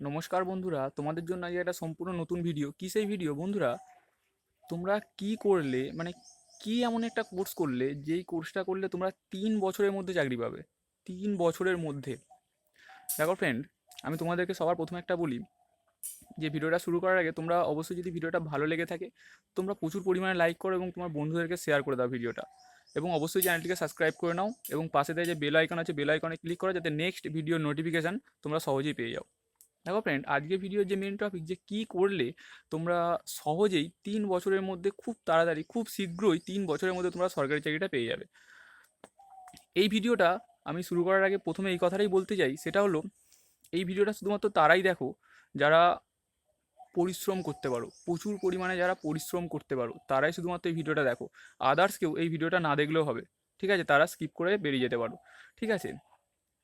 নমস্কার বন্ধুরা, তোমাদের জন্য আজ একটা সম্পূর্ণ নতুন ভিডিও কী সেই ভিডিও বন্ধুরা, তোমরা কি করলে মানে কি এমন একটা কোর্স করলে, যেই কোর্সটা করলে তোমরা তিন বছরের মধ্যে চাকরি পাবে? তিন বছরের মধ্যে। দেখো ফ্রেন্ড আমি তোমাদেরকে সবার প্রথমে একটা বলি, যে ভিডিওটা শুরু করার আগে তোমরা অবশ্যই যদি ভিডিওটা ভালো লেগে থাকে, তোমরা প্রচুর পরিমাণে লাইক করো এবং তোমার বন্ধুদেরকে শেয়ার করে দাও ভিডিওটা এবং অবশ্যই চ্যানেলটিকে সাবস্ক্রাইব করে নাও এবং পাশে দেয় যে বেল আইকন আছে বেল আইকনে ক্লিক করো যাতে নেক্সট ভিডিও নোটিফিকেশান তোমরা সহজেই পেয়ে যাও। দেখো ফ্রেন্ড আজকে ভিডিওর যে মেন টপিক যে কি করলে তোমরা সহজেই তিন বছরের মধ্যে খুব তাড়াতাড়ি, খুব শীঘ্রই তিন বছরের মধ্যে তোমরা সরকারি চাকরিটা পেয়ে যাবে। এই ভিডিওটা আমি শুরু করার আগে প্রথমে এই কথাটাই বলতে চাই, সেটা হলো, এই ভিডিওটা শুধুমাত্র তারাই দেখো, যারা পরিশ্রম করতে পারো, প্রচুর পরিমাণে যারা পরিশ্রম করতে পারো, তারাই শুধুমাত্র এই ভিডিওটা দেখো। আদার্স কেউ এই ভিডিওটা না দেখলেও হবে, ঠিক আছে? তারা স্কিপ করে বেরিয়ে যেতে পারো, ঠিক আছে?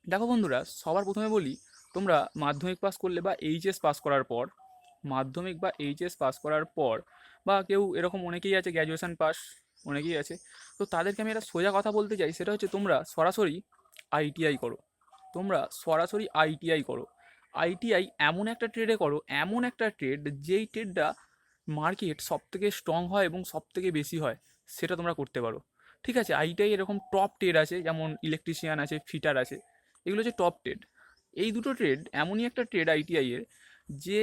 দেখো বন্ধুরা, সবার প্রথমে বলি তোমরা মাধ্যমিক পাস করলে বা এইচএস পাস করার পর, মাধ্যমিক বা এইচএস পাস করার পর, বা কেউ এরকম অনেকেই আছে গ্র্যাজুয়েশন পাস অনেকেই আছে, তো তাদেরকে আমি একটা সোজা কথা বলতে চাই, সেটা হচ্ছে তোমরা সরাসরি আইটিআই করো। তোমরা সরাসরি আইটিআই করো। আইটিআই এমন একটা ট্রেডে করো, এমন একটা ট্রেড যেই ট্রেডটা মার্কেট সব থেকে স্ট্রং হয় এবং সব থেকে বেশি হয়, সেটা তোমরা করতে পারো। ঠিক আছে? আইটিআই এরকম টপ ট্রেড আছে, যেমন ইলেকট্রিশিয়ান আছে ফিটার আছে, এগুলো হচ্ছে টপ ট্রেড এই দুটো ট্রেড এমনই একটা ট্রেড আইটিআই এর যে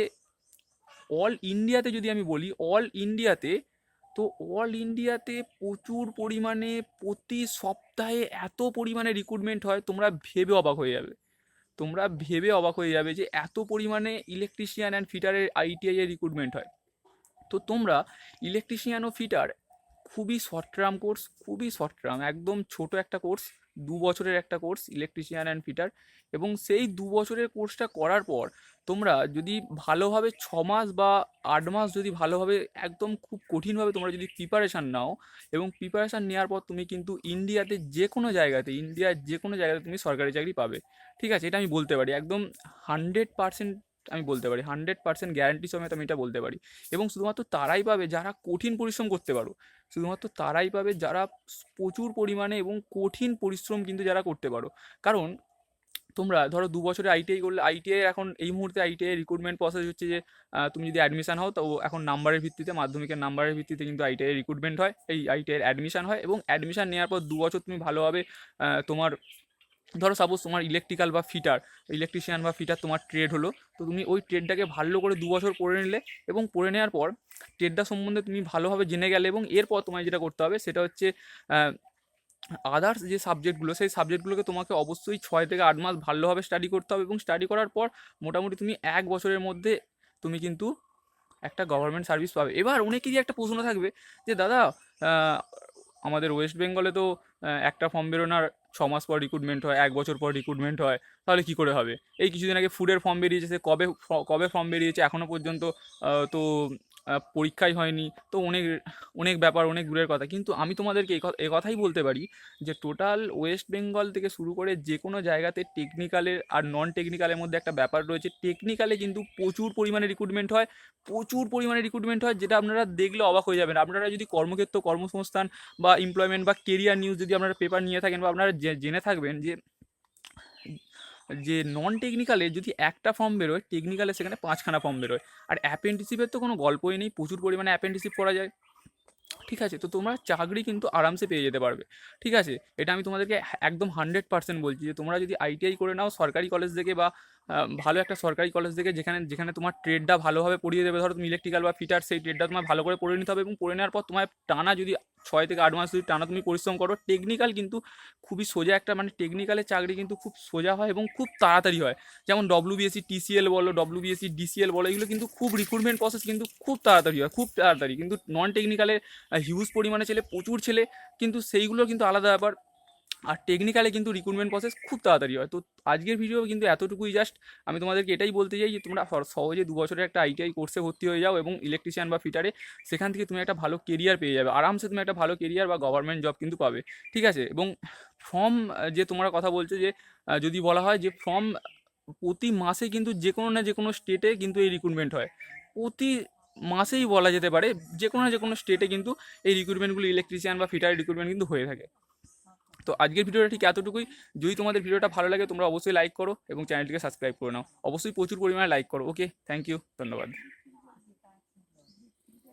অল ইন্ডিয়াতে যদি আমি বলি অল ইন্ডিয়াতে তো অল ইন্ডিয়াতে প্রচুর পরিমাণে প্রতি সপ্তাহে এত পরিমাণে রিক্রুটমেন্ট হয়, তোমরা ভেবে অবাক হয়ে যাবে। তোমরা ভেবে অবাক হয়ে যাবে যে এত পরিমাণে ইলেকট্রিশিয়ান অ্যান্ড ফিটারের আইটিআই এর রিক্রুটমেন্ট হয়। তো তোমরা ইলেকট্রিশিয়ান ও ফিটার খুবই শর্ট টার্ম কোর্স খুবই শর্ট টার্ম একদম ছোট একটা কোর্স দু বছরের একটা কোর্স ইলেকট্রিশিয়ান অ্যান্ড ফিটার এবং সেই দু বছরের কোর্সটা করার পর তোমরা যদি ভালোভাবে ছ মাস বা আট মাস যদি ভালোভাবে একদম খুব কঠিনভাবে তোমরা যদি প্রিপারেশান নাও, এবং প্রিপারেশান নেওয়ার পর তুমি কিন্তু ইন্ডিয়াতে যে কোনো জায়গাতে ইন্ডিয়ার যে কোনো জায়গাতে তুমি সরকারি চাকরি পাবে। ঠিক আছে? এটা আমি বলতে পারি। একদম হান্ড্রেড পার্সেন্ট আমি বলতে পারি হান্ড্রেড পার্সেন্ট গ্যারান্টি সমেত আমি এটা বলতে পারি। এবং শুধুমাত্র তারাই পাবে যারা কঠিন পরিশ্রম করতে পারো। শুধুমাত্র তারাই পাবে যারা প্রচুর পরিমাণে এবং কঠিন পরিশ্রম কিন্তু যারা করতে পারো। কারণ তোমরা ধরো দু বছরে আইটিআই করলে আইটিআই এখন এই মুহূর্তে আইটিআই রিক্রুটমেন্ট প্রসেস হচ্ছে যে তুমি যদি অ্যাডমিশন হও তো এখন নাম্বারের ভিত্তিতে, মাধ্যমিকের নাম্বারের ভিত্তিতে কিন্তু আইটিআই রিক্রুটমেন্ট হয়। এই আইটিআই অ্যাডমিশন হয় এবং অ্যাডমিশন নেওয়ার পর দু বছর তুমি ভালোভাবে তোমার ধরো সাপোজ তোমার ইলেকট্রিক্যাল বা ফিটার ইলেকট্রিশিয়ান বা ফিটার তোমার ট্রেড হলো, তো তুমি ওই ট্রেডটাকে ভালো করে দু বছর পড়ে নিলে এবং পড়ে নেওয়ার পর ট্রেডটা সম্বন্ধে তুমি ভালোভাবে জেনে গেলে এবং এরপর তোমায় যেটা করতে হবে সেটা হচ্ছে আদার্স যে সাবজেক্টগুলো সেই সাবজেক্টগুলোকে তোমাকে অবশ্যই ছয় থেকে আট মাস ভালোভাবে স্টাডি করতে হবে এবং স্টাডি করার পর মোটামুটি তুমি এক বছরের মধ্যে তুমি কিন্তু একটা গভর্নমেন্ট সার্ভিস পাবে। এবার অনেকেরই একটা প্রশ্ন থাকবে যে, দাদা আমাদের ওয়েস্ট বেঙ্গলে তো একটা ফর্ম বেরোনোর ছ মাস পর রিক্রুটমেন্ট হয়, এক বছর পর রিক্রুটমেন্ট হয়, তাহলে কী করে হবে? এই কিছুদিন আগে ফুডের ফর্ম বেরিয়েছে, সে কবে কবে ফর্ম বেরিয়েছে? এখনও পর্যন্ত তো পরীক্ষাই হয়নি। তো অনেক অনেক ব্যাপার, অনেক দূরের কথা। কিন্তু আমি তোমাদেরকে এ কথাই বলতে পারি যে টোটাল ওয়েস্ট বেঙ্গল থেকে শুরু করে যে কোনো জায়গাতে টেকনিক্যালের আর নন টেকনিক্যালের মধ্যে একটা ব্যাপার রয়েছে। টেকনিক্যালে কিন্তু প্রচুর পরিমাণে রিক্রুটমেন্ট হয়, প্রচুর পরিমাণে রিক্রুটমেন্ট হয়, যেটা আপনারা দেখলে অবাক হয়ে যাবেন। আপনারা যদি কর্মক্ষেত্র, কর্মসংস্থান বা এমপ্লয়মেন্ট বা কেরিয়ার নিউজ যদি আপনারা পেপার নিয়ে থাকেন বা আপনারা জেনে থাকবেন যে যে নন টেকনিক্যালে যদি একটা ফর্ম বেরোয় টেকনিক্যালে সেখানে পাঁচখানা ফর্ম বেরোয়। আর অ্যাপেন্টিসিপের তো কোনো গল্পই নেই, প্রচুর পরিমাণে অ্যাপেন্টিসিপ করা যায়। ঠিক আছে? তো তোমরা চাকরি কিন্তু আরামসে পেয়ে যেতে পারবে। ঠিক আছে? এটা আমি তোমাদেরকে একদম হান্ড্রেড পার্সেন্ট বলছি যে তোমরা যদি আইটিআই করে নাও, সরকারি কলেজ থেকে বা ভালো একটা সরকারি কলেজ থেকে যেখানে যেখানে তোমার ট্রেডটা ভালোভাবে পড়িয়ে দেবে, ধরো তুমি ইলেকট্রিক্যাল বা ফিটার সেই ট্রেডটা তোমার ভালো করে পড়ে নিতে হবে এবং পড়ে নেওয়ার পর তোমার টানা যদি ছয় থেকে আট মাস যদি টানা তুমি পরিশ্রম করো টেকনিক্যাল কিন্তু খুবই সোজা একটা মানে টেকনিক্যালের চাকরি কিন্তু খুব সোজা হয় এবং খুব তাড়াতাড়ি হয়। যেমন ডব্লিউবিএসসি টিসিএল বলো ডব্লিউবিএসসি ডিসিএল বলো, এগুলো কিন্তু খুব রিক্রুটমেন্ট প্রসেস কিন্তু খুব তাড়াতাড়ি হয়, খুব তাড়াতাড়ি। কিন্তু নন টেকনিক্যালে হিউজ পরিমাণে ছেলে, প্রচুর ছেলে, কিন্তু সেইগুলো কিন্তু আলাদা ব্যাপার। আর টেকনিক্যালে কিন্তু রিক্রুটমেন্ট প্রসেস খুব তাড়াতাড়ি হয়। তো আজকের ভিডিও কিন্তু এতটুকুই জাস্ট আমি তোমাদেরকে এটাই বলতে চাই যে, তোমরা সহজে দু বছরের একটা আইটিআই কোর্সে ভর্তি হয়ে যাও এবং ইলেকট্রিশিয়ান বা ফিটারে সেখান থেকে তুমি একটা ভালো কেরিয়ার পেয়ে যাবে। আরামসে তুমি একটা ভালো কেরিয়ার বা গভর্নমেন্ট জব কিন্তু পাবে। ঠিক আছে? এবং ফর্ম যে তোমরা কথা বলছো যে যদি বলা হয় যে ফর্ম প্রতি মাসে কিন্তু যে কোনো না যে কোনো স্টেটে কিন্তু এই রিক্রুটমেন্ট হয়। প্রতি মাসেই বলা যেতে পারে, যে কোনো না যে কোনো স্টেটে কিন্তু এই রিক্রুটমেন্টগুলো ইলেকট্রিশিয়ান বা ফিটার রিক্রুটমেন্ট কিন্তু হয়ে থাকে। তো আজকের ভিডিওটা ঠিক এতটুকুই। যদি তোমাদের ভিডিওটা ভালো লাগে, তোমরা অবশ্যই লাইক করো এবং চ্যানেলটিকে সাবস্ক্রাইব করে নাও। অবশ্যই প্রচুর পরিমাণে লাইক করো। ওকে থ্যাংক ইউ ধন্যবাদ।